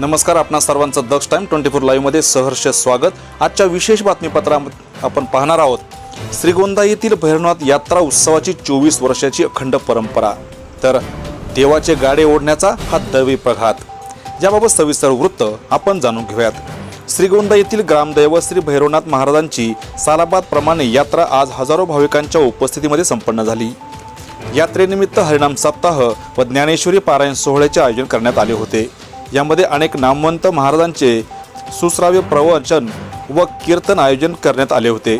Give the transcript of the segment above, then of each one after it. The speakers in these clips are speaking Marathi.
नमस्कार आपणा सर्वांचं दक्ष टाईम ट्वेंटी फोर लाईव्हमध्ये सहर्ष स्वागत. आजच्या विशेष बातमीपत्रात आपण पाहणार आहोत. श्रीगोंदा येथील भैरवनाथ यात्रा उत्सवाची चोवीस वर्षाची अखंड परंपरा. तर देवाचे गाडे ओढण्याचा हा दैवी प्रघात. याबाबत सविस्तर वृत्त आपण जाणून घेऊयात. श्रीगोंदा येथील ग्रामदैवत श्री भैरवनाथ महाराजांची सालाबादप्रमाणे यात्रा आज हजारो भाविकांच्या उपस्थितीमध्ये संपन्न झाली. यात्रेनिमित्त हरिणाम सप्ताह व ज्ञानेश्वरी पारायण सोहळ्याचे आयोजन करण्यात आले होते. यामध्ये अनेक नामवंत महाराजांचे सुश्राव्य प्रवचन व कीर्तन आयोजन करण्यात आले होते.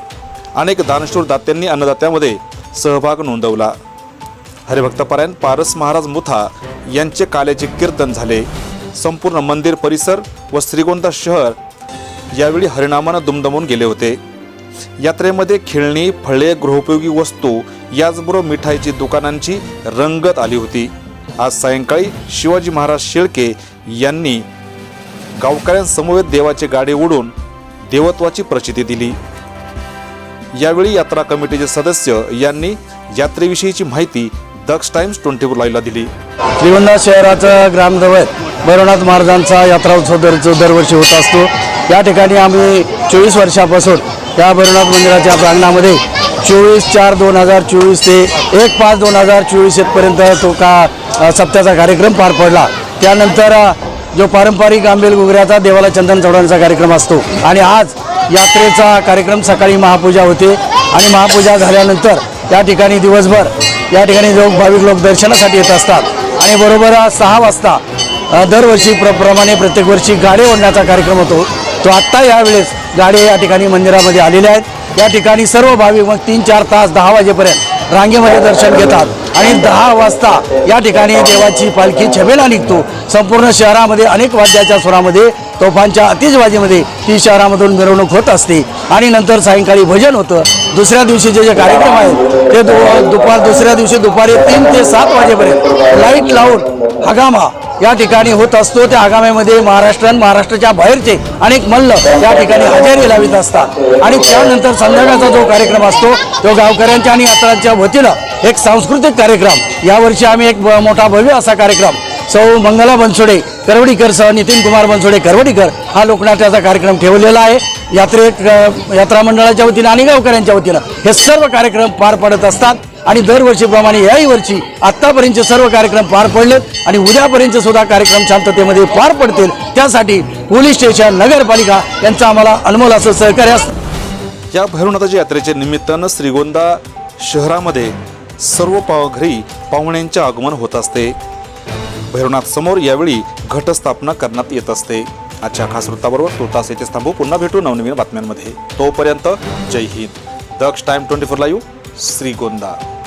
अनेक दानशूर दात्यांनी अन्नदात्यामध्ये सहभाग नोंदवला. हरिभक्तपरायण पारस महाराज मुथा यांचे काल्याचे कीर्तन झाले. संपूर्ण मंदिर परिसर व श्रीगोंदा शहर यावेळी हरिनामानं दुमदमून गेले होते. यात्रेमध्ये खेळणी फळे गृहोपयोगी वस्तू याचबरोबर मिठाईची दुकानांची रंगत आली होती. आज सायंकाळी शिवाजी महाराज शेळके यांनी गावकऱ्यांसमवेत देवाचे गाडे उडून देवत्वाची प्रचिती दिली. यावेळी यात्रा कमिटीचे सदस्य यांनी यात्रेविषयीची माहिती दक्ष टाइम्स ट्वेंटी फोर लाईव्हला दिली. श्रीगोंदा शहराचं ग्रामदैवत भैरवनाथ महाराजांचा यात्रा उत्सव दर दरवर्षी होत असतो. या ठिकाणी आम्ही चोवीस वर्षापासून त्या भैरवनाथ मंदिराच्या प्रांगणामध्ये चोवीस चार दोन हजार चोवीस ते एक पाच दोन हजार चोवीस येतपर्यंत तो का सप्त्याचा कार्यक्रम पार पडला. त्यानंतर जो पारंपरिक आंबेल गुगऱ्याचा देवाला चंदन चढवण्याचा कार्यक्रम असतो. आणि आज यात्रेचा कार्यक्रम सकाळी महापूजा होते. आणि महापूजा झाल्यानंतर या ठिकाणी दिवसभर या ठिकाणी लोक भाविक लोक दर्शनासाठी येत असतात. आणि बरोबर सहा वाजता दरवर्षी प्र प्रमाणे प्रत्येक वर्षी गाडे ओढण्याचा कार्यक्रम होतो. तो आत्ता यावेळेस गाडे या ठिकाणी मंदिरामध्ये आलेले आहेत. या ठिकाणी सर्व भाविक मग तीन चार तास दहा वाजेपर्यंत रांगेमध्ये दर्शन घेतात. आणि दहा वाजता या ठिकाणी देवाची पालखी छबेला निघतो. संपूर्ण शहरामध्ये अनेक वाद्याच्या स्वरामध्ये तोफांच्या अतिशबाजीमध्ये ती शहरामधून मिरवणूक होत असते. आणि नंतर सायंकाळी भजन होतं. दुसऱ्या दिवशीचे जे कार्यक्रम आहेत ते दु दुपार दुसऱ्या दिवशी दुपारी तीन ते सात वाजेपर्यंत. लाइट लावून हगामा या ठिकाणी होत असतो. त्या आगाम्यामध्ये महाराष्ट्र आणि महाराष्ट्राच्या बाहेरचे अनेक मल्ल या ठिकाणी हजेरी लावित असतात. आणि त्यानंतर संध्याकाळचा जो कार्यक्रम असतो तो गावकऱ्यांच्या आणि यात्रांच्या वतीनं एक सांस्कृतिक कार्यक्रम. यावर्षी आम्ही एक मोठा भव्य असा कार्यक्रम सौ मंगला बनसोडे करवडीकर सह नितीन कुमार बनसोडे करवडीकर हा लोकनाट्याचा कार्यक्रम ठेवलेला आहे. यात्रे यात्रा मंडळाच्या वतीनं आणि गावकऱ्यांच्या वतीनं हे सर्व कार्यक्रम पार पडत असतात. आणि दरवर्षीप्रमाणे याही वर्षी आत्तापर्यंतचे सर्व कार्यक्रम पार पडलेत आणि उद्यापर्यंत सुद्धा कार्यक्रम शांततेमध्ये पार पडतील. त्यासाठी पोलीस स्टेशन नगरपालिका यांचं आम्हाला अनमोल असं सहकार्य असतं. या भैरवनाथाच्या यात्रेच्या निमित्तानं श्रीगोंदा शहरामध्ये सर्व पाव घरी पाहुण्यांचे आगमन होत असते. भैरवनाथ समोर यावेळी घटस्थापना करण्यात येत असते. आजच्या खास वृत्ताबरोबर तुर्तास येथे थांबू. पुन्हा भेटू नवनवीन बातम्यांमध्ये. तोपर्यंत जय Hind. Daksh time twenty four live Shrigonda.